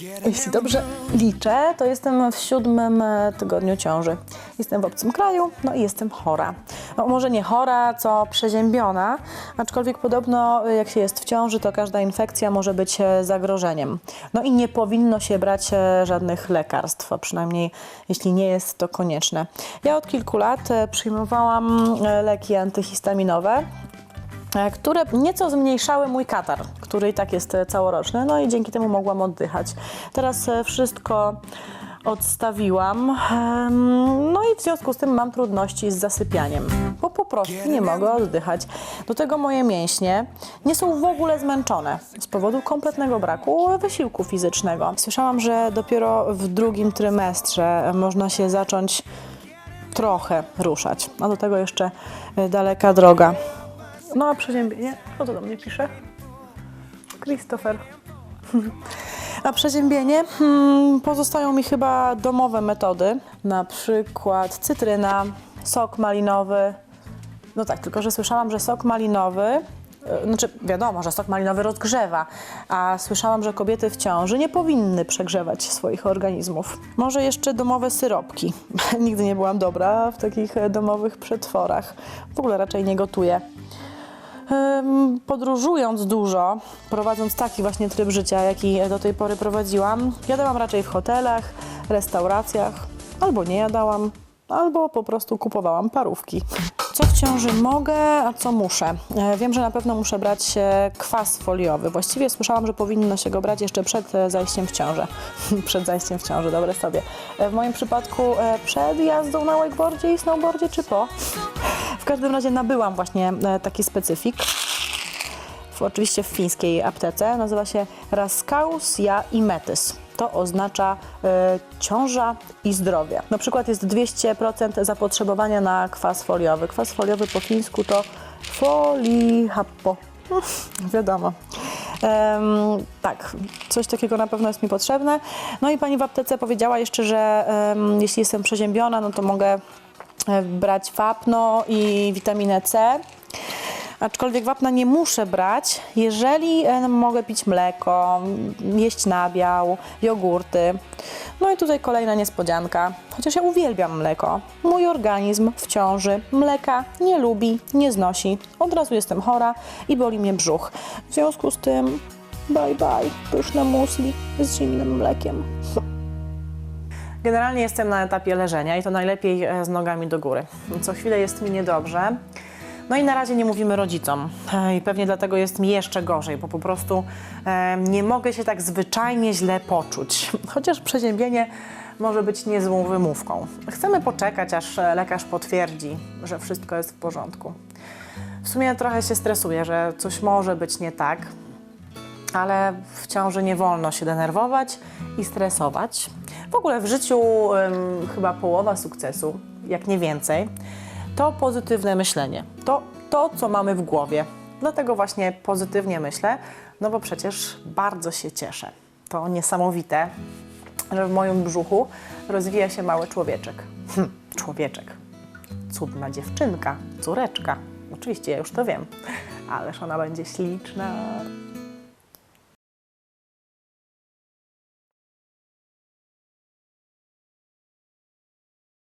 Jeśli dobrze liczę, to jestem w siódmym e, tygodniu ciąży. Jestem w obcym kraju, no i jestem chora. No, może nie chora, co przeziębiona, aczkolwiek podobno e, jak się jest w ciąży, to każda infekcja może być e, zagrożeniem. No i nie powinno się brać żadnych lekarstw, przynajmniej jeśli nie jest to konieczne. Ja od kilku lat przyjmowałam leki antyhistaminowe, które nieco zmniejszały mój katar, który i tak jest e, całoroczny, no i dzięki temu mogłam oddychać. Teraz e, wszystko odstawiłam, no i w związku z tym mam trudności z zasypianiem, bo po prostu nie mogę oddychać. Do tego moje mięśnie nie są w ogóle zmęczone z powodu kompletnego braku wysiłku fizycznego. Słyszałam, że dopiero w drugim trymestrze można się zacząć trochę ruszać, a do tego jeszcze e, daleka droga. No a przeziębienie? Kto to do mnie pisze? Christopher. A przeziębienie? Hmm, pozostają mi chyba domowe metody, na przykład cytryna, sok malinowy. No tak, tylko że słyszałam, że sok malinowy, e, znaczy wiadomo, że sok malinowy rozgrzewa, a słyszałam, że kobiety w ciąży nie powinny przegrzewać swoich organizmów. Może jeszcze domowe syropki. Nigdy nie byłam dobra w takich e, domowych przetworach. W ogóle raczej nie gotuję. Podróżując dużo, prowadząc taki właśnie tryb życia, jaki do tej pory prowadziłam, jadałam raczej w hotelach, restauracjach, albo nie jadałam, albo po prostu kupowałam parówki. Co w ciąży mogę, a co muszę? E, Wiem, że na pewno muszę brać e, kwas foliowy. Właściwie słyszałam, że powinno się go brać jeszcze przed e, zajściem w ciążę. przed zajściem w ciążę, dobre sobie. W moim przypadku przed jazdą na wakeboardzie i snowboardzie, czy po? Każdym razie nabyłam właśnie e, taki specyfik. W, oczywiście w fińskiej aptece. Nazywa się Raskaus ja i Metys. To oznacza e, ciąża i zdrowie. Na przykład jest 200% zapotrzebowania na kwas foliowy. Kwas foliowy po fińsku to folihappo. Wiadomo. Em, tak, coś takiego na pewno jest mi potrzebne. No i pani w aptece powiedziała jeszcze, że em, jeśli jestem przeziębiona, no to mogę brać wapno i witaminę C. Aczkolwiek wapna nie muszę brać, jeżeli e, mogę pić mleko, jeść nabiał, jogurty. No i tutaj kolejna niespodzianka. Chociaż ja uwielbiam mleko. Mój organizm w ciąży mleka nie lubi, nie znosi. Od razu jestem chora i boli mnie brzuch. W związku z tym bye bye, pyszne musli z zimnym mlekiem. Generalnie jestem na etapie leżenia i to najlepiej e, z nogami do góry. Co chwilę jest mi niedobrze. No i na razie nie mówimy rodzicom. E, I pewnie dlatego jest mi jeszcze gorzej, bo po prostu e, nie mogę się tak zwyczajnie źle poczuć. Chociaż przeziębienie może być niezłą wymówką. Chcemy poczekać, aż lekarz potwierdzi, że wszystko jest w porządku. W sumie trochę się stresuję, że coś może być nie tak, ale w ciąży nie wolno się denerwować i stresować. W ogóle w życiu em, chyba połowa sukcesu, jak nie więcej, to pozytywne myślenie. To to, co mamy w głowie. Dlatego właśnie pozytywnie myślę, no bo przecież bardzo się cieszę. To niesamowite, że w moim brzuchu rozwija się mały człowieczek. Hm, człowieczek. Cudna dziewczynka, córeczka. Oczywiście, ja już to wiem, ależ ona będzie śliczna.